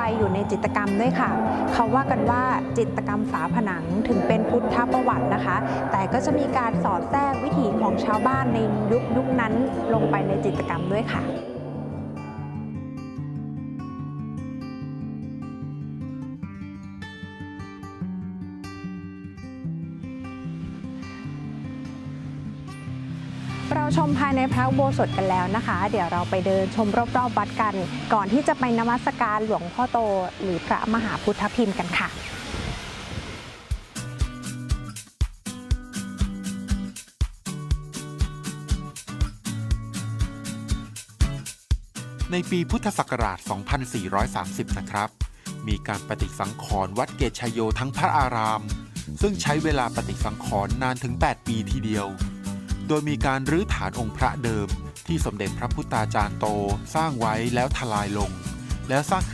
ไฟอยู่ในจิตกรรมด้วยค่ะ เขาว่ากันว่าจิตกรรมฝาผนังถึงเป็นพุทธประวัตินะคะ แต่ก็จะมีการสอดแทรกวิถีของชาวบ้านในยุคยุคนั้นลงไปในจิตกรรมด้วยค่ะ เราชมภายในพระอุโบสถกันแล้วนะคะ เดี๋ยวเราไปเดินชมรอบๆวัดกัน ก่อนที่จะไปนมัสการหลวงพ่อโต หรือพระมหาพุทธพิมพ์กันค่ะในปีพุทธศักราช 2430 นะครับ มีการปฏิสังขรณ์วัดเกตชยโยทั้งพระอาราม ซึ่งใช้เวลาปฏิสังขรณ์นานถึง 8 ปีทีเดียว โดยมีการรื้อฐานองค์พระเดิมที่สมเด็จพระพุทธาจารย์โตสร้างไว้แล้วทลายลงแล้วสร้างขึ้น